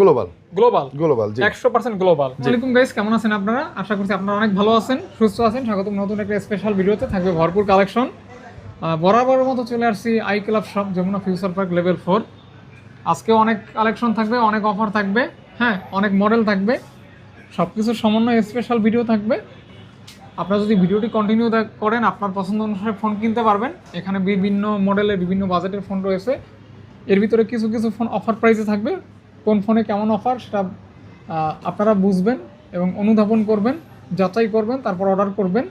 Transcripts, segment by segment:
Global global global জি। একশো percent global আসসালামাইকুম গাইস কেমন আছেন আপনারা? আশা করছি আপনারা অনেক ভালো আছেন সুস্থ আছেন। স্বাগতম নতুন একটা স্পেশাল ভিডিওতে থাকবে ভরপুর কালেকশন বরাবরের মতো চলে আসছি I Club Shop Jamuna Future Park level four আজকে অনেক কালেকশন থাকবে অনেক অফার থাকবে হ্যাঁ অনেক মডেল থাকবে। সব কিছুর সমন্বয়ে স্পেশাল ভিডিও থাকবে। আপনারা যদি ভিডিওটি কন্টিনিউ করেন আপনার পছন্দ অনুসারে ফোন কিনতে পারবেন। এখানে বিভিন্ন মডেলের বিভিন্ন বাজেটের ফোন রয়েছে। এর ভিতরে কিছু কিছু ফোন অফার প্রাইসে থাকবে। কোন ফোনে কেমন অফার সেটা আপনারা বুঝবেন এবং অনুধাবন করবেন, যাচাই করবেন, তারপর অর্ডার করবেন,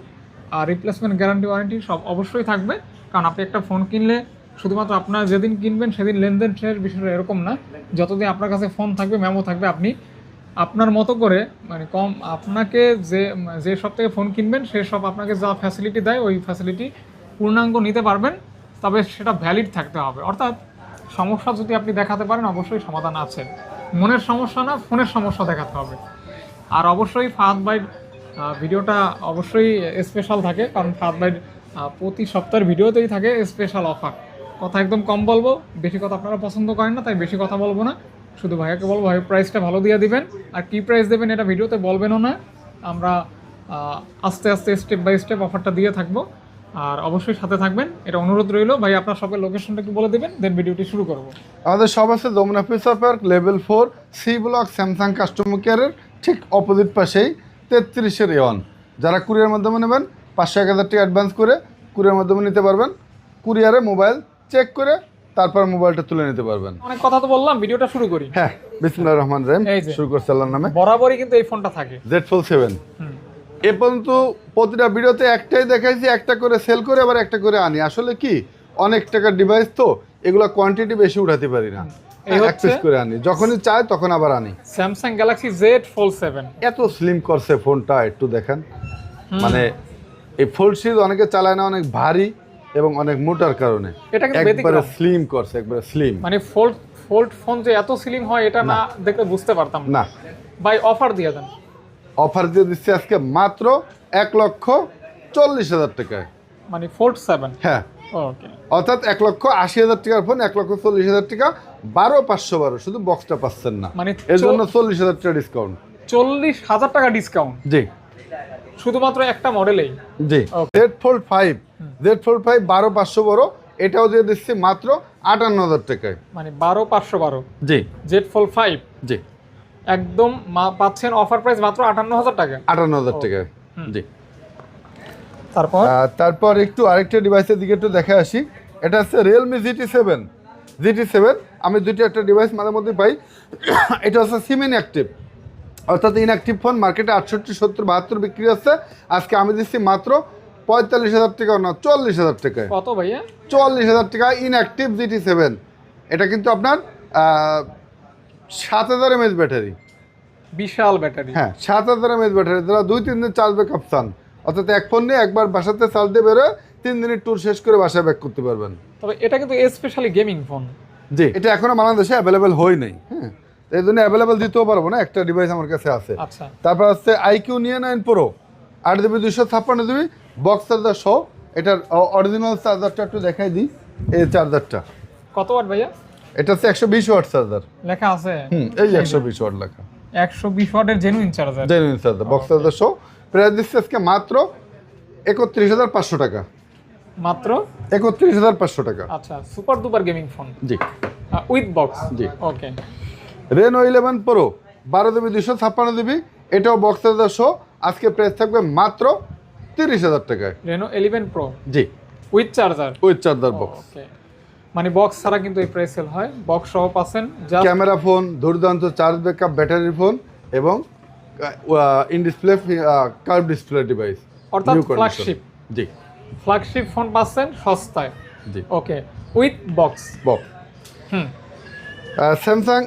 আর রিপ্লেসমেন্ট গ্যারান্টি ওয়ারেন্টি সব অবশ্যই থাকবে। কারণ আপনি একটা ফোন কিনলে শুধুমাত্র আপনার যেদিন কিনবেন সেদিন লেনদেন শেষ বিষয়টা এরকম না। যতদিন আপনার কাছে ফোন থাকবে মেমো থাকবে, আপনি আপনার মতো করে মানে কম, আপনাকে যে যে সব থেকে ফোন কিনবেন, সে সব আপনাকে যা ফ্যাসিলিটি দেয়, ওই ফ্যাসিলিটি পূর্ণাঙ্গ নিতে পারবেন, তবে সেটা ভ্যালিড থাকতে হবে। অর্থাৎ সমস্যা যদি আপনি দেখাতে পারেন, অবশ্যই সমাধান আছে। মনের সমস্যা না, ফোনের সমস্যা দেখাতে হবে। আর অবশ্যই ফাহাদ ভাইয়ের ভিডিওটা অবশ্যই স্পেশাল থাকে, কারণ ফাহাদ ভাইয়ের প্রতি সপ্তাহের ভিডিওতেই থাকে স্পেশাল অফার কথা একদম কম বলব, বেশি কথা আপনারা পছন্দ করেন না, তাই বেশি কথা বলব না। শুধু ভাইয়াকে বলব ভাই প্রাইসটা ভালো দিয়ে দিবেন। আর কি প্রাইস দেবেন এটা ভিডিওতে বলবেনও না। আমরা আস্তে আস্তে স্টেপ বাই স্টেপ অফারটা দিয়ে থাকব। আর অবশ্যই সাথে থাকবেন। এটা অনুরোধ রইল। ভাই আপনার সবের লোকেশনটা একটু বলে দেবেন দেন ভিডিওটি শুরু করব। আমাদের সব আছে Jamuna Future Park level four C block Samsung customer কেয়ারের ঠিক অপোজিট পাশেই তেত্রিশের এওয়ান যারা কুরিয়ার মাধ্যমে নেবেন পাঁচশো এক হাজার টাকা অ্যাডভান্স করে কুরিয়ার মাধ্যমে নিতে পারবেন। কুরিয়ারে মোবাইল চেক করে তারপর মোবাইলটা তুলে নিতে পারবেন। অনেক কথা তো বললাম ভিডিওটা শুরু করি। হ্যাঁ বিসমুল্লাহ রহমান রহিম শুরু করছে আল্লাহর নামে। বরাবরই কিন্তু এই ফোনটা থাকে। জেড ফোল সেভেন। এ পর্যন্ত প্রতিটা ভিডিওতে একটাই দেখাইছি একটা করে সেল করে আবার একটা করে আনি। আসলে কি অনেক টাকার ডিভাইস তো এগুলা কোয়ান্টিটি বেশি উঠাতে পারি না। করে আনি। যখনই চাই তখন আবার আনি। Samsung Galaxy Z Fold seven এত স্লিম করছে ফোনটা একটু দেখেন। মানে এই ফোল্ড সিরিজ অনেকে চালায় না অনেক ভারী এবং অনেক মোটার কারণে। এটা একবারে স্লিম করছে একবারে স্লিম মানে ফোল্ড ফোল্ড ফোন যে এত স্লিম হয় এটা না। দেখলে বুঝতে পারতাম না। ভাই অফার দিয়ে দেন। অফার দিয়ে দিচ্ছে আজকে মাত্র এক লক্ষ চল্লিশ হাজার টাকায়। মানে ফোল্ড সেভেন? হ্যাঁ। অর্থাৎ এক লক্ষ আশি হাজার টাকার ফোন এক লক্ষ চল্লিশ হাজার টাকা বারো পাঁচশো বারো শুধু বক্সটা পাচ্ছেন না। মানে এর জন্য চল্লিশ হাজার টাকা ডিসকাউন্ট চল্লিশ হাজার টাকা ডিসকাউন্ট জি। শুধুমাত্র একটা মডেলেই জি. Z Fold five Z Fold five বারো পাঁচশো বারো এটাও দিয়ে দিচ্ছি মাত্র আটান্ন হাজার টাকায়। মানে বারো পাঁচশো বারো? জি। জেড ফোল্ড ফাইভ জি। একদম মা- পাচ্ছেন অফার প্রাইস মাত্র আটান্ন হাজার টাকা আটান্ন হাজার টাকায় জি। তারপর? তারপর একটু আরেকটা ডিভাইসের দিকে একটু দেখে আসি। এটা হচ্ছে Realme GT seven GT seven আমি দুটো একটা ডিভাইস মাঝে মধ্যে পাই। এটা হচ্ছে সিম ইনঅ্যাক্টিভ অর্থাৎ ইনঅ্যাক্টিভ ফোন মার্কেটে আটষট্টি সত্তর বাহাত্তর বিক্রি হচ্ছে। আজকে আমি দিচ্ছি মাত্র পঁয়তাল্লিশ হাজার টাকা না চল্লিশ হাজার টাকায়। কত ভাইয়া? চুয়াল্লিশ হাজার টাকা ইনঅ্যাক্টিভ জিটি সেভেন এটা কিন্তু আপনার সাত হাজার এমএচ ব্যাটারি। বিশাল ব্যাটারি। হ্যাঁ সাত হাজার এমএচ ব্যাটারি। যারা দুই তিন দিন চার্জ ব্যাকআপ চান অর্থাৎ এক ফোন নিয়ে একবার বাসাতে চার্জ দিয়ে বেরোয় তিন দিনের ট্যুর শেষ করে বাসায় ব্যাক করতে পারবেন। তবে এটা কিন্তু স্পেশালি গেমিং ফোন জি এটা এখনও বাংলাদেশে অ্যাভেলেবেল হয় নাই হ্যাঁ। এই জন্য অ্যাভেলেবেল দিতেও পারব না একটা ডিভাইস আমার কাছে আছে। আচ্ছা। তারপর হচ্ছে আইকিউ নিয়ে নাইন প্রো আট জিবি দুশো ছাপ্পান্ন জিবি বক্স চার্জার সহ। এটার অরিজিনাল চার্জারটা একটু দেখাই দিই এই চার্জারটা কত ওয়াট ভাইয়া? এটা হচ্ছে একশো বিশ ওয়াট চার্জার। লেখা আছে? হুম এই একশো বিশ ওয়াট লেখা। একশো বিশ ওয়াটের genuine charger genuine charger box charger সহ প্রাইস দিচ্ছে আজকে মাত্র একত্রিশ হাজার পাঁচশো টাকা। মাত্র? একত্রিশ হাজার পাঁচশো টাকা। আচ্ছা সুপার দুপার গেমিং ফোন জি। উইথ বক্স জি। ওকে রেনো ইলেভেন প্রো বারো জিবি দুশো ছাপ্পান্ন জিবি। এটাও বক্স চার্জার সহ আজকে প্রাইস থাকবে মাত্র তিরিশ হাজার টাকায়। Reno eleven pro G. With charger with charger box okay মানে বক্স ছাড়া কিন্তু এই প্রাইস সেল হয়। বক্স সহ পাচ্ছেন যা ক্যামেরা ফোন দুর্দান্ত চার্জ ব্যাকআপ ব্যাটারি ফোন এবং in display curve display device অর্থাৎ ফ্ল্যাগশিপ জি। ফ্ল্যাগশিপ ফোন পাচ্ছেন সস্তায়। জি। Okay with box box hmm. Samsung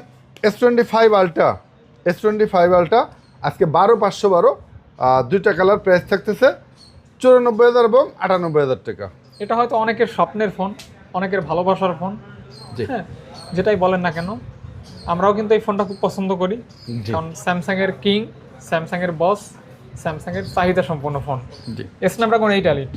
S twenty five ultra S twenty five ultra আজকে বারো পাঁচশো বারো। দুইটা কালার প্রাইস থাকতেছে চুরানব্বই হাজার এবং আটানব্বই হাজার টাকা। এটা হয়তো অনেকের স্বপ্নের ফোন অনেকের ভালোবাসার ফোন। জি। হ্যাঁ যেটাই বলেন না কেন আমরাও কিন্তু এই ফোনটা খুব পছন্দ করি। কারণ স্যামসাং এর কিং স্যামসাং এর বস স্যামসাং এর চাহিদা সম্পন্ন ফোন। জি। স্ন্যাপড্রাগন কোন এইট এলিট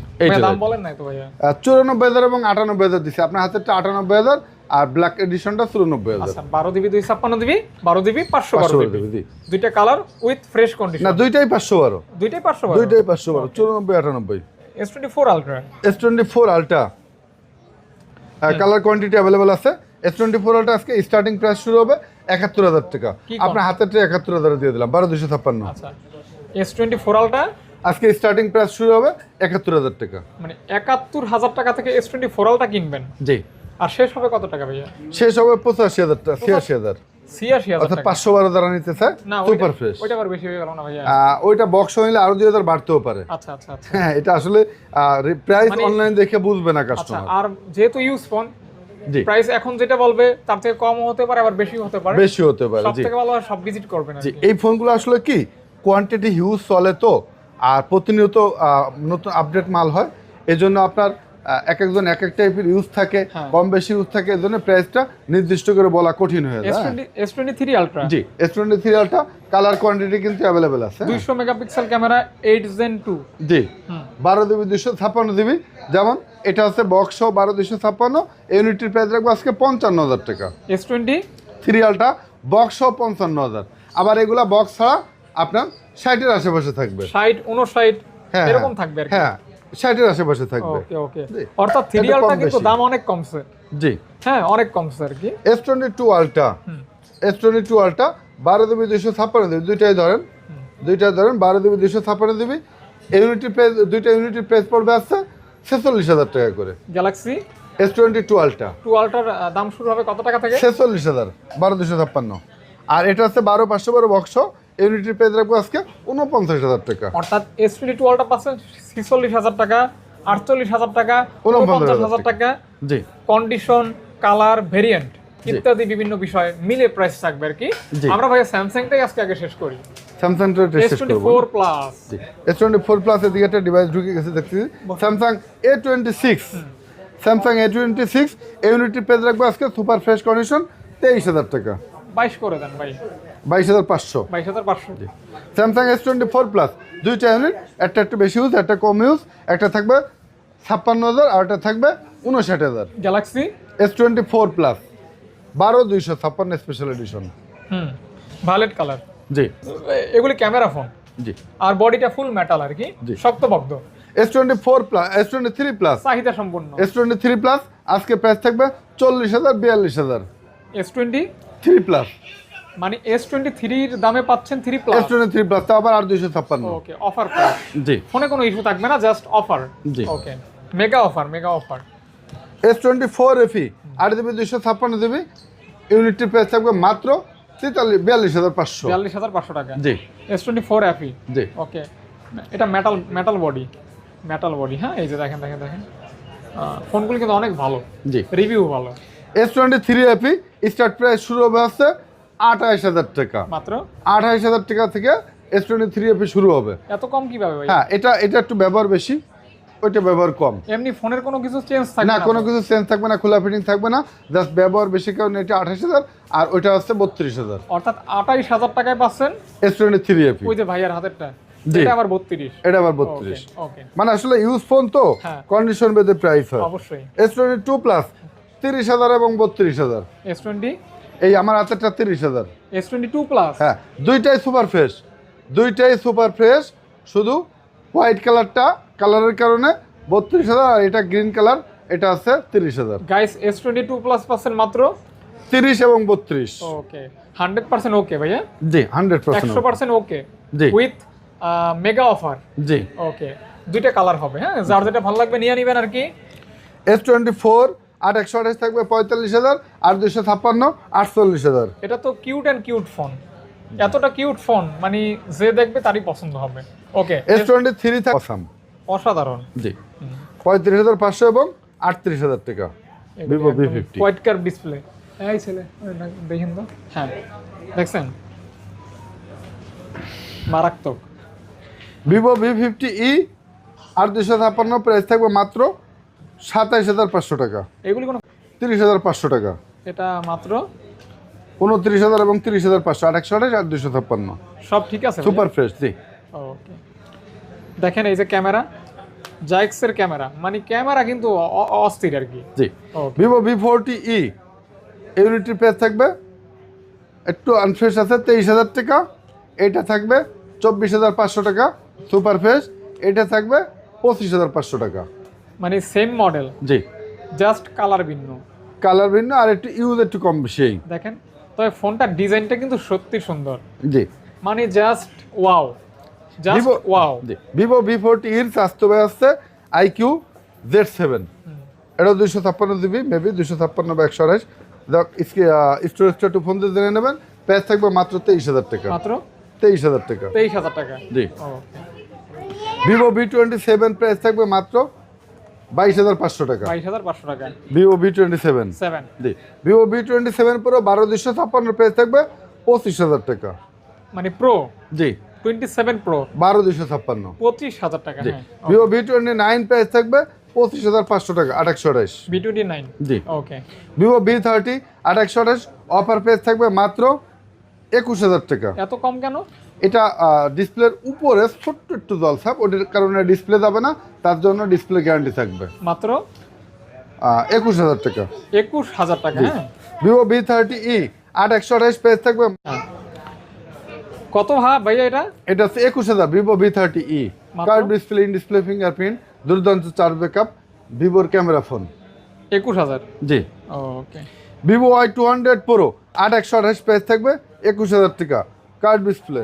দাম বলেন নাই তো ভাইয়া? চুরানব্বই হাজার এবং আটানব্বই হাজার দিচ্ছে আপনার হাতেরটা আটানব্বই হাজার আর ব্ল্যাক এডিশনটা চুরানব্বই হাজার। আচ্ছা বারো দিবি দুই ছাপ্পান্ন দিবি বারো দিবি পাঁচশো বারো দিবি। দুইটা কালার উইথ ফ্রেশ কন্ডিশন না দুইটাই পাঁচশো বারো। দুইটাই পাঁচশো বারো? দুইটাই পাঁচশো বারো চুরানব্বই আটানব্বই। S twenty four ultra S twenty four ultra colour quantity available আছে। এস টোয়েন্টি ফোর আজকে স্টার্টিং প্রাইস শুরু হবে একাত্তর হাজার টাকা। আপনার হাতের ট্রে একাত্তর হাজার দিয়ে দিলাম বারো দুশো ছাপ্পান্ন। আচ্ছা। এস টোয়েন্টি ফোর আজকে স্টার্টিং প্রাইস শুরু হবে একাত্তর হাজার টাকা। মানে একাত্তর হাজার টাকা থেকে এস টোয়েন্টি ফোর কিনবেন? জি। আর শেষ হবে কত টাকা ভাইয়া? শেষ হবে পঁচাশি হাজার টাকা ছিয়াশি হাজার। অর্থাৎ পাঁচশো বারো দ্বারা নিতে চায় সুপার ফ্রেশ। ওইটা হয়ে বক্স হইলে আরও দুই হাজার বাড়তেও পারে। আচ্ছা আচ্ছা আচ্ছা। হ্যাঁ এটা আসলে প্রাইস মানে- অনলাইন দেখে বুঝবে না কাস্টমার আর যেহেতু ইউজ ফোন প্রাইস এখন যেটা বলবে তার থেকে কম হতে পারে আবার বেশি হতে পারে। বেশি হতে পারে ভালো সব ভিজিট করবেন। এই ফোনগুলো আসলে কি কোয়ান্টিটি হিউজ চলে তো আর প্রতিনিয়ত নতুন আপডেট মাল হয় এজন্য আপনার এক একজন এক এক টাইপের ইউজ থাকে হ্যাঁ। কম বেশি ইউজ থাকে এর জন্য প্রাইসটা নির্দিষ্ট করে বলা কঠিন হয়ে যায় হ্যাঁ। এস টোয়েন্টি থ্রি আলট্রা জি S twenty three ultra colour quantity কিন্তু অ্যাভেলেবেল আছে হ্যাঁ। দুইশো megapixel camera eight gen two জি। বারো দিবি দুশো ছাপ্পান্ন দিবি যেমন এটা হচ্ছে বক্স বারো দুশো ছাপ্পান্ন ইউনিটির প্রাইস রাখব আজকে পঞ্চান্ন হাজার টাকা S twenty three ultra box পঞ্চান্ন হাজার আবার এগুলা বক্স ছাড়া আপনার ষাটের আশেপাশে থাকবে ষাট উনষাট হ্যাঁ, এরকম হ্যাঁ। থাকবে আর কি হ্যাঁ ষাটের আশেপাশে থাকবে। ওকে ওকে। অর্থাৎ আলট্রা কিন্তু দাম অনেক কমছে। জি। হ্যাঁ অনেক কমছে আর কি। এস টোয়েন্টি টু আলটা হুম। এস টোয়েন্টি টু আলটা বারো দিবি দুশো ছাপ্পান্ন দিবি দুইটাই ধরেন। দুইটাই ধরেন বারো দিবি দুশো ছাপ্পান্ন দিবি। ইউনিটি প্রাইস দুইটা ইউনিটির প্রাইস পড়বে আসছে ছেচল্লিশ হাজার টাকা করে। Galaxy S twenty two ultra two আলট্রার দাম শুরু হবে কত টাকা থেকে? ছেচল্লিশ হাজার বারো দুশো ছাপ্পান্ন। আর এটা হচ্ছে বারো পাঁচশো বারো বক্স। ইউনিটির প্রাইস রাখব আজকে উনপঞ্চাশ হাজার টাকা। অর্থাৎ এস টোয়েন্টি টু পাচ্ছেন ছিচল্লিশ হাজার টাকা আটচল্লিশ হাজার টাকা উনপঞ্চাশ হাজার টাকা। জি। কন্ডিশন কালার ভেরিয়েন্ট ইত্যাদি বিভিন্ন বিষয় মিলে প্রাইস থাকবে আর কি। আমরা ভাই স্যামসাংটাই আজকে আগে শেষ করি। স্যামসাংটা এস টেস্ট করব। ফোর প্লাস জি। এস টোয়েন্টি ফোর প্লাস এদিকে একটা ডিভাইস ঢুকে গেছে দেখছি Samsung A twenty six Samsung A twenty six unity পেজ রাখব আজকে সুপার ফ্রেশ কন্ডিশন তেইশ হাজার টাকা। বাইশ করে দেন ভাই। বাইশ হাজার পাঁচশো। বাইশ হাজার পাঁচশো। Samsung S twenty four plus দুইটা ইউনিট একটা একটু বেশি ইউজ একটা কম ইউজ একটা থাকবে ছাপ্পান্ন হাজার আর একটা থাকবে উনষাট হাজার। Galaxy S twenty four plus বারো দুইশো ছাপ্পান্ন স্পেশাল এডিশন হুম কালার জি। এগুলি ক্যামেরা ফোন জি। আর বডিটা ফুল মেটাল আর কি? S twenty four plus S twenty three plus চাহিদা সম্পূর্ণ এস টোয়েন্টি থ্রি প্লাস আজকে প্রাইস থাকবে চল্লিশ হাজার বিয়াল্লিশ হাজার। এস টোয়েন্টি থ্রি প্লাস মানে এস টোয়েন্টি থ্রির দামে পাচ্ছেন three S plus twenty three plus তো আবার আর দুইশো ছাপ্পান্ন। ওকে অফার প্রাইস জি। ফোনে কোনো ইস্যু থাকবে না জাস্ট অফার জি। Okay mega offer mega offer S twenty four FE আট দিবি দুইশো ছাপ্পান্ন দিবি। ইউনিটটির প্রাইস থাকবে মাত্র তেতাল্লিশ বিয়াল্লিশ হাজার পাঁচশো। বিয়াল্লিশ হাজার পাঁচশো টাকা। জি। এস টোয়েন্টি ফোর এফি জি। ওকে এটা metal metal body metal body হ্যাঁ এই যে দেখেন দেখেন দেখেন। ফোনগুলো কিন্তু অনেক ভালো। জি। রিভিউ ভালো। S twenty three FE start price শুরু হবে হচ্ছে আঠাইশ হাজার টাকা। মাত্র? আঠাইশ হাজার টাকা থেকে এস টোয়েন্টি থ্রি এফি শুরু হবে। এত কম কীভাবে হ্যাঁ এটা এটা একটু ব্যবহার বেশি ওইটা ব্যবহার কম। এমনি ফোনের কোনো কিছু চেঞ্জ থাকবে না কোনো কিছু চেঞ্জ থাকবে না খোলা ফিটিং থাকবে না জাস্ট ব্যবহার বেশি কারণে এটা আঠাশ হাজার আর ওইটা হচ্ছে বত্রিশ হাজার। অর্থাৎ আঠাইশ হাজার টাকায় পাচ্ছেন এস টোয়েন্টি থ্রি এফি ওই যে ভাইয়ার হাতেরটা এটা আবার বত্রিশ। এটা আবার বত্রিশ। মানে আসলে ইউজ ফোন তো হ্যাঁ। কন্ডিশন বেঁধে প্রাইস হয়। অবশ্যই। এস টোয়েন্টি টু প্লাস তিরিশ হাজার এবং বত্রিশ হাজার। এস টোয়েন্টি এই আমার হাতেরটা তিরিশ হাজার। এস টোয়েন্টি টু প্লাস হ্যাঁ দুইটাই সুপার ফ্রেশ দুইটাই সুপার ফ্রেশ শুধু হোয়াইট কালারটা কালারের কারণে বত্রিশ হাজার আর এটা গ্রিন কালার এটা আছে তিরিশ হাজার। Guys S twenty two plus percent মাত্র? তিরিশ এবং বত্রিশ। ওকে হান্ড্রেড পার্সেন্ট ওকে ভাইয়া? জি হান্ড্রেড পার্সেন্ট একশো পার্সেন্ট ওকে জি। উইথ মেগা অফার জি। ওকে দুইটা কালার হবে হ্যাঁ? যার যেটা ভালো লাগবে নিয়ে নেবেন আর কি। এস টোয়েন্টি ফোর আট একশো আঠাশ থাকবে পঁয়তাল্লিশ হাজার আর দুশো ছাপ্পান্ন আটচল্লিশ হাজার। এটা তো কিউট অ্যান্ড কিউট ফোন এতটা কিউট ফোন মানে যে দেখবে তারই পছন্দ হবে। ওকে এস টোয়েন্টি থ্রি থাকবে অসাধারণ। জি। পঁয়ত্রিশ হাজার পাঁচশো এবং আটত্রিশ হাজার টাকা। Vivo V fifty white curved display এই ছেলে দেখেন তো। হ্যাঁ দেখছেন? মারাত্মক। ভিভো ভি ফিফটি ই আর দুশো ছাপ্পান্ন প্রাইস থাকবে মাত্র সাতাইশ হাজার পাঁচশো টাকা। এগুলি কোনো তিরিশ হাজার পাঁচশো টাকা। এটা মাত্র? উনত্রিশ হাজার এবং তিরিশ হাজার পাঁচশো একশো আঠাশ আর দুশো ছাপ্পান্ন। সব ঠিক আছে সুপার ফ্রেশ জি। ওকে দেখেন এই যে ক্যামেরা জাইক্সের ক্যামেরা মানে ক্যামেরা কিন্তু অ- অস্থির আর কি। জি। Okay Vivo V forty E ইউনিটির price থাকবে। একটু আনফ্রেশ আছে তেইশ হাজার টাকা। এটা থাকবে চব্বিশ হাজার পাঁচশো টাকা সুপার ফ্রেশ এটা থাকবে পঁচিশ হাজার পাঁচশো টাকা। মানে সেম মডেল জি। জাস্ট কালার ভিন্ন। কালার ভিন্ন আর একটু ইউজ একটু কম বেশি। এই। দেখেন তবে ফোনটার ডিজাইনটা কিন্তু সত্যি সুন্দর। জি। মানে জাস্ট ওয়াও জাস্ট ওয়াও জি ভিভো ভি ফোরটি ইর বাস্তবে আসছে আইকিউ জেড সেভেন এটা দুইশো ছাপ্পান্ন জিবি মেবি দুইশো ছাপ্পান্ন বা একশো আঠাশ। স্টোরেজটা একটু ফোন দিয়ে জেনে নেবেন প্রাইস থাকবে মাত্র তেইশ হাজার টাকা। মাত্র? তেইশ হাজার টাকা। তেইশ হাজার টাকা। জি। Vivo V twenty seven price থাকবে মাত্র বাইশ হাজার পাঁচশো টাকা। বাইশ হাজার পাঁচশো টাকা। Vivo V twenty seven. Seven. জি। Vivo V twenty seven Pro বারো দুশো ছাপ্পান্ন প্রাইস থাকবে পঁচিশ হাজার টাকা। মানে প্রো জি। টোয়েন্টি সেভেন প্রো বারো দুশো ছাপ্পান্ন। পঁচিশ হাজার টাকা জি। হ্যাঁ। Vivo V twenty nine price থাকবে পঁচিশ হাজার পাঁচশো টাকা আঠাশশো আঠাশ। B twenty nine? জি। ওকে। ভিভো ভি থার্টি আঠাশশো আঠাশ। অফার প্রাইস থাকবে মাত্র একুশ হাজার টাকা। এত কম কেন? এটা ডিসপ্লের উপরে ছোট্ট একটু জলসাপ ওটার কারণে ডিসপ্লে যাবে না তার জন্য ডিসপ্লে গ্যারান্টি থাকবে। মাত্র? একুশ হাজার টাকা। একুশ হাজার টাকা হ্যাঁ? ভিভো ভি থার্টি ই আট একশো আঠাশ প্রাইস থাকবে। হ্যাঁ। কত ভা ভাইয়া এটা? এটা হচ্ছে একুশ হাজার Vivo V thirty E? Curved display in display fingerprint দুর্দান্ত চার্জ ব্যাকআপ ভিভোর ক্যামেরা ফোন। একুশ হাজার? জি। ওকে। Vivo Y two hundred Pro আট একশো আঠাশ প্রাইস থাকবে একুশ হাজার টাকা। Curved display?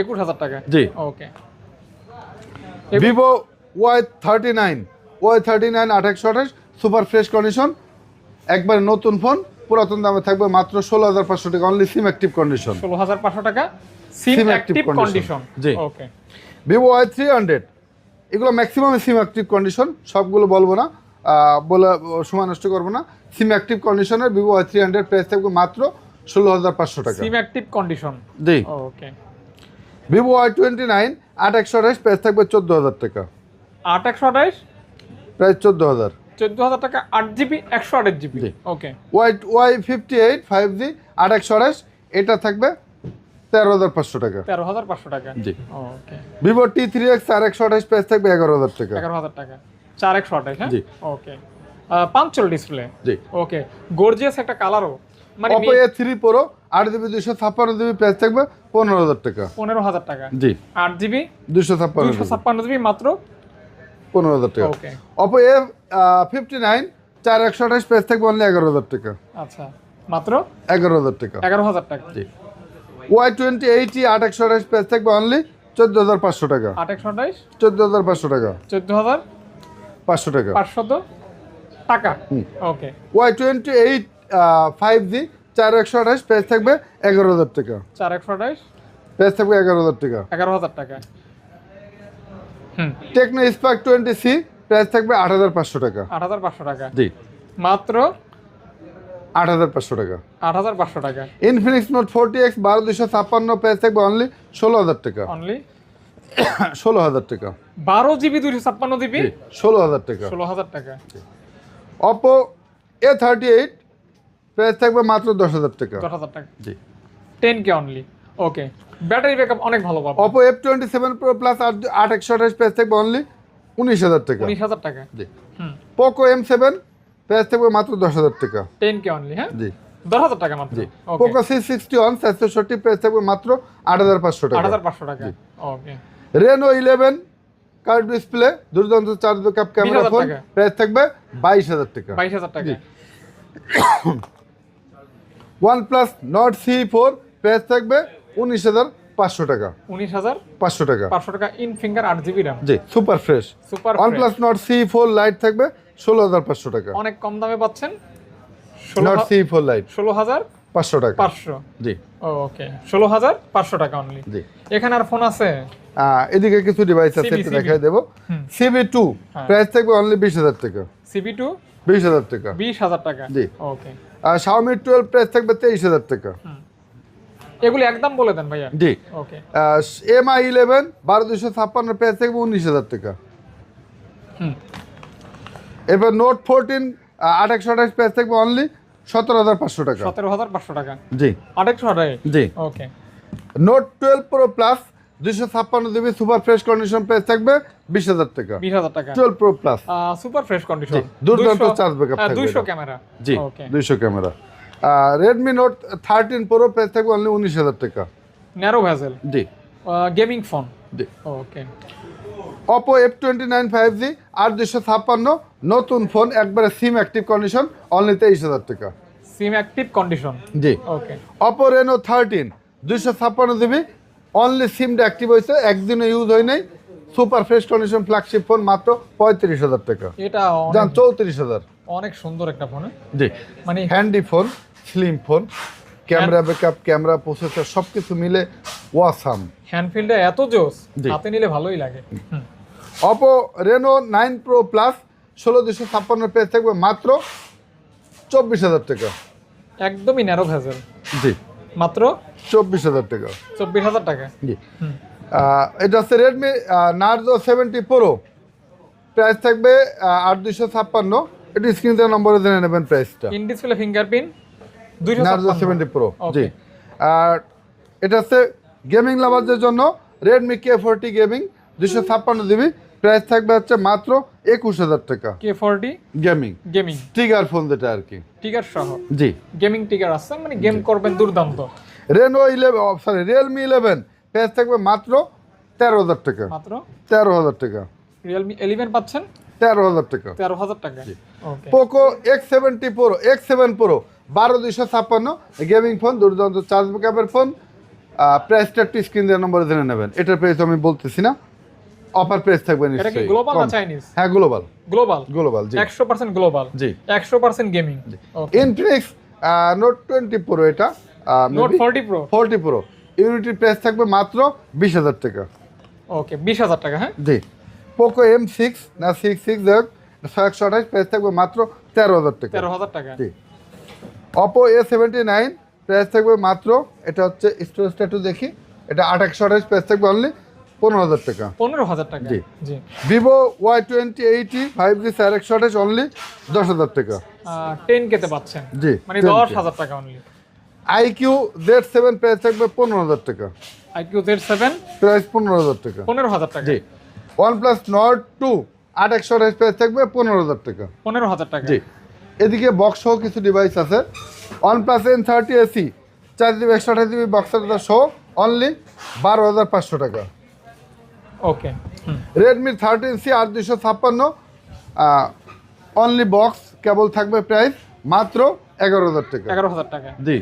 একুশ হাজার টাকা জি। Okay Vivo Y thirty nine Y thirty nine আঠাশ সুপার ফ্রেশ কন্ডিশন একবার নতুন ফোন পুরাতন দামে থাকবে মাত্র ষোলো হাজার পাঁচশো টাকা অনলি সিম অ্যাক্টিভ কন্ডিশন ষোলো হাজার পাঁচশো টাকা সিম অ্যাক্টিভ কন্ডিশন জি। Okay Vivo Y three hundred এগুলো ম্যাক্সিমাম সিম অ্যাক্টিভ কন্ডিশন সবগুলো বলব না বলে সময় নষ্ট করব না। সিম অ্যাক্টিভ কন্ডিশনের Vivo Y three hundred price থাকবে মাত্র ষোলো হাজার পাঁচশো টাকা। সিম অ্যাক্টিভ কন্ডিশন জি। Okay Vivo Y twenty nine আট একশো আঠাশ প্রাইস থাকবে চোদ্দ হাজার টাকা। আট একশো আঠাইশ প্রাইস চোদ্দ হাজার। চোদ্দ হাজার টাকা আট জিবি একশো আঠাশ GB. Okay Y Y fifty eight five G আট একশো আঠাশ এটা থাকবে তেরো হাজার পাঁচশো টাকা। তেরো হাজার পাঁচশো টাকা? জি। Okay Vivo T three X আর একশো আঠাশ প্রাইস থাকবে এগারো হাজার টাকা। এগারো হাজার টাকা। চার একশো আঠাইশ হ্যাঁ? জি। ওকে পাঁচচল ডিসপ্লে জি। ওকে গর্জিয়াস একটা কালারও মানে অপো এ থ্রি প্রো আট জিবি দুশো ছাপ্পান্ন জিবি প্রাইস থাকবে পনেরো হাজার টাকা। পনেরো হাজার টাকা। জি। আট জিবি? দুশো ছাপ্পান্ন দুইশো ছাপ্পান্ন জিবি মাত্র? পনেরো হাজার টাকা। Okay Oppo A fifty nine চার একশো আঠাশ প্রাইস থাকবে অনলি এগারো হাজার টাকা। আচ্ছা। মাত্র? এগারো হাজার টাকা। এগারো হাজার টাকা। জি। ওয়াই টোয়েন্টি এইটি আট একশো আঠাশ প্রাইস থাকবে অনলি চোদ্দ হাজার পাঁচশো টাকা। আট একশো আঠাইশ চোদ্দ হাজার পাঁচশো টাকা। চোদ্দ হাজার? পাঁচশো টাকা। পাঁচশত? টাকা? Okay Y twenty eight five G চার একশো আঠাশ প্রাইস থাকবে এগারো হাজার টাকা। চার একশো আঠাইশ প্রাইস থাকবে এগারো হাজার টাকা। এগারো হাজার টাকা। হুম। Tecno Spark twenty C price থাকবে আট হাজার পাঁচশো টাকা। আট হাজার পাঁচশো টাকা। জি। মাত্র? আট হাজার পাঁচশো টাকা। আট হাজার পাঁচশো টাকা। ইনফিনিক্স নোট ফোরটি এক্স বারো দুশো ছাপ্পান্ন প্রাইস থাকবে অনলি ষোলো হাজার টাকা। অনলি ষোলো হাজার টাকা। বারো জিবি দুইশো ছাপ্পান্ন জিবি? ষোলো হাজার টাকা। ষোলো হাজার টাকা। Oppo A thirty eight price থাকবে মাত্র দশ হাজার টাকা। দশ হাজার টাকা। জি। Ten K only okay battery backup অনেক ভালো পাবো Oppo F twenty seven Pro plus আট আট একশো আঠাশ প্রাইস থাকবে অনলি উনিশ হাজার টাকা। উনিশ হাজার টাকা। জি। হুম। পোকো এম সেভেন প্রাইস থাকবে মাত্র দশ হাজার টাকা। টেন কে অনলি হ্যাঁ? জি। দশ হাজার টাকা মাত্র। Poco C sixty one price price থাকবে মাত্র আট হাজার পাঁচশো আট হাজার পাঁচশো টাকা। Okay Reno eleven curved display দুর্দান্ত ব্যাকআপ ক্যামেরা 20,000 ফোন প্রাইস থাকবে বাইশ হাজার টাকা। বাইশ হাজার টাকা। OnePlus Nord C four price থাকবে উনিশ হাজার পাঁচশো টাকা। উনিশ হাজার পাঁচশো টাকা। পাঁচশো টাকা। ইন ফিঙ্গার আট জিবি র্যাম জি super fresh super OnePlus Nord C four lite থাকবে ষোলো হাজার পাঁচশো টাকা। অনেক কম দামে পাচ্ছেন। নট সি ফোর লাইট ষোলো হাজার পাঁচশো টাকা। পাঁচশো। জি। ওকে ষোলো হাজার পাঁচশো টাকা অনলি জি। এখানে আর ফোন আছে? এদিকে কিছু ডিভাইস আছে একটু দেখাই দেবো। CB two. প্রাইস থাকবে অনলি বিশ হাজার টাকা। সিবি টু বিশ হাজার টাকা। বিশ হাজার টাকা। জি। ওকে শাওমি টুয়েলভ প্রাইস থাকবে তেইশ হাজার টাকা। এগুলি একদম বলে দেন ভাইয়া। জি। ওকে। এম আই ইলেভেন বারো দুশো ছাপ্পান্ন প্রাইস থাকবে উনিশ হাজার টাকা। হুম। এরপর নোট ফোরটিন একশো আঠাশ প্রাইস থাকবে অনলি সতেরো হাজার পাঁচশো টাকা। সতেরো হাজার পাঁচশো টাকা? জি। আরেকশো আঠাশ? জি। Okay. Note twelve Pro plus দুশো ছাপ্পান্ন GB super fresh condition price থাকবে বিশ হাজার টাকা। বিশ হাজার টাকা। Twelve Pro plus. Super fresh condition. দুর্দান্ত backup থাকবে দুইশো ক্যামেরা। জি দুইশো camera. Redmi Note thirteen Pro price থাকবে অনলি উনিশ হাজার টাকা। ন্যারো ভ্যাজেল জি। গেমিং ফোন জি। Okay Oppo F twenty nine five G আট দুশো ছাপ্পান্ন নতুন ফোন একবারে সিম অ্যাক্টিভ কন্ডিশন অনলি তেইশ হাজার টাকা। সিম অ্যাক্টিভ কন্ডিশন জি। ওকে অপো রেনো থার্টিন দুইশো ছাপ্পান্ন জিবি অনলি সিমটা অ্যাক্টিভ হয়েছে একদিনও ইউজ হয় নাই। Super fresh condition flagship phone মাত্র পঁয়ত্রিশ হাজার টাকা। এটা যান চৌত্রিশ হাজার। অনেক সুন্দর একটা ফোন জি। মানে handy phone slim phone camera backup camera processor সব কিছু মিলে ওয়াসাম হ্যান্ডফিলটা এত জোস হাতে নিলে ভালোই লাগে। Oppo Reno nine Pro plus ষোলো দুশো ছাপ্পান্ন পেজ থাকবে মাত্র চব্বিশ হাজার টাকা। একদমই ন্যারো ভ্যাজেল জি। মাত্র চব্বিশ হাজার টাকা। চব্বিশ হাজার টাকা? জি। এটা হচ্ছে Redmi Narzo seventy Pro price থাকবে আট দুশো ছাপ্পান্ন। এটি স্ক্রিন নম্বরে জেনে নেবেন প্রাইসটা ইন ডিসপ্লে ফিঙ্গারপ্রিন্ট দুইশো নার্জো সেভেন্টি প্রো জি। আর এটা হচ্ছে গেমিং লাভারদের জন্য রেডমি কে ফোরটি গেমিং দুশো ছাপ্পান্ন জিবি প্রাইস থাকবে হচ্ছে মাত্র একুশ হাজার টাকা। K forty gaming gaming trigger phone যেটা আর কি। টিকার সহ? জি। গেমিং টিকার আছে মানে গেম করবেন দুর্দান্ত। Reno eleven sorry Realme eleven price থাকবে মাত্র তেরো হাজার টাকা। মাত্র? তেরো হাজার টাকা। রিয়েলমি এলিভেন পাচ্ছেন? তেরো হাজার টাকা। তেরো হাজার টাকা। Poco X seventy Pro X seven Pro বারো দুইশো ছাপ্পান্ন। গেমিং ফোন দুর্দান্ত চার্জ ব্যাকআপের ফোন প্রাইসটা একটু স্ক্রিন দেওয়ার নম্বরে জেনে নেবেন। এটার প্রাইস আমি বলতেছি না। অফার প্রাইস থাকবে নিশ্চয়ই। গ্লোবাল না চাইনিজ হ্যাঁ গ্লোবাল গ্লোবাল গ্লোবাল জি। একশো পার্সেন্ট গ্লোবাল জি। একশো percent gaming Infinix Note twenty Pro এটা। নোট প্রো ফোরটি প্রো ইউনিটির প্রাইস থাকবে মাত্র বিশ হাজার টাকা। ওকে বিশ হাজার টাকা হ্যাঁ? জি। পোকো এম সিক্স না সিক্স সিক্স যাই হোক একশো আঠাশ প্রাইস থাকবে মাত্র তেরো হাজার টাকা। তেরো হাজার টাকা। জি। Oppo A seventy nine price থাকবে মাত্র এটা হচ্ছে স্টোরেজটা একটু দেখি এটা আট একশো আঠাশ প্রাইস থাকবে অনলি পনেরো হাজার টাকা। পনেরো হাজার টাকা জি। জি। Vivo Y twenty eighty five G চার একশো আঠাশ অনলি দশ হাজার টাকা। টেন কেতে পাচ্ছেন। জি মানে দশ হাজার টাকা only iQOO Z seven price থাকবে পনেরো হাজার টাকা। আইকিউ জেড সেভেন প্রাইস পনেরো হাজার টাকা। পনেরো হাজার টাকা। জি। ওয়ান প্লাস নট টু আট একশো আঠাশ প্রাইস থাকবে পনেরো হাজার টাকা। পনেরো হাজার টাকা। জি। এদিকে বক্স সহ কিছু ডিভাইস আছে। OnePlus N thirty AC চার জিবি একশো আঠাশ জিবি বক্সের সহ অনলি বারো হাজার পাঁচশো টাকা। ওকে রেডমি থার্টিন সি আট দুশো ছাপ্পান্ন অনলি বক্স কেবল থাকবে প্রাইস মাত্র এগারো হাজার টাকা। এগারো হাজার টাকা। জি।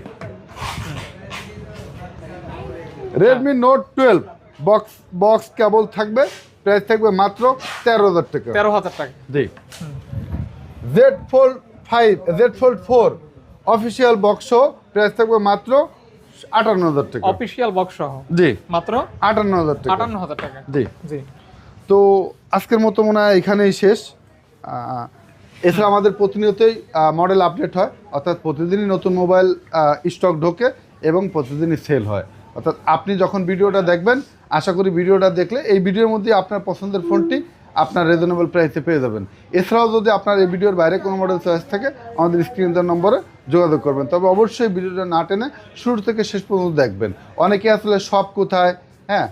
Redmi Note twelve box box কেবল থাকবে প্রাইস থাকবে মাত্র তেরো হাজার টাকা। তেরো হাজার টাকা। জি। Z Fold five Z Fold four official box price থাকবে মাত্র আটান্ন হাজার টাকা। অফিসিয়াল বক্স সহ। জি। মাত্র আটান্ন হাজার টাকা। আটান্ন হাজার টাকা। জি। জি। তো আজকের মতো মনে হয় এখানেই শেষ। এছাড়া আমাদের প্রতিনিয়তই মডেল আপডেট হয়। অর্থাৎ প্রতিদিনই নতুন মোবাইল স্টক ঢোকে এবং প্রতিদিনই সেল হয়। অর্থাৎ আপনি যখন ভিডিওটা দেখবেন, আশা করি ভিডিওটা দেখলে এই ভিডিওর মধ্যে আপনার পছন্দের ফোনটি আপনার রিজনেবল প্রাইসে পেয়ে যাবেন। এছাড়াও যদি আপনার এই ভিডিওর বাইরে কোনো মডেল চয়েস থাকে, আমাদের স্ক্রিন দেওয়ার নম্বরে যোগাযোগ করবেন। তবে অবশ্যই ভিডিওটা না টেনে শুরু থেকে শেষ পর্যন্ত দেখবেন। অনেকে আসলে সব কোথায় হ্যাঁ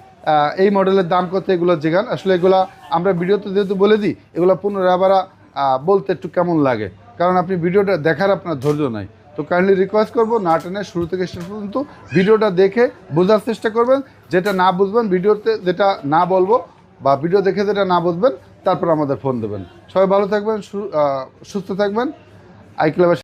এই মডেলের দাম কত, এগুলো জিগান। আসলে এগুলা আমরা ভিডিওতে যেহেতু বলে দিই, এগুলো পুনরায় আবার বলতে একটু কেমন লাগে? কারণ আপনি ভিডিওটা দেখার আপনার ধৈর্য নাই। তো কাইন্ডলি রিকোয়েস্ট করব, না টেনে শুরু থেকে শেষ পর্যন্ত ভিডিওটা দেখে বোঝার চেষ্টা করবেন। যেটা না বুঝবেন, ভিডিওতে যেটা না বলব বা ভিডিও দেখে যেটা না বুঝবেন, তারপর আমাদের ফোন দেবেন। সবাই ভালো থাকবেন সুস্থ থাকবেন। আই ক্লাবের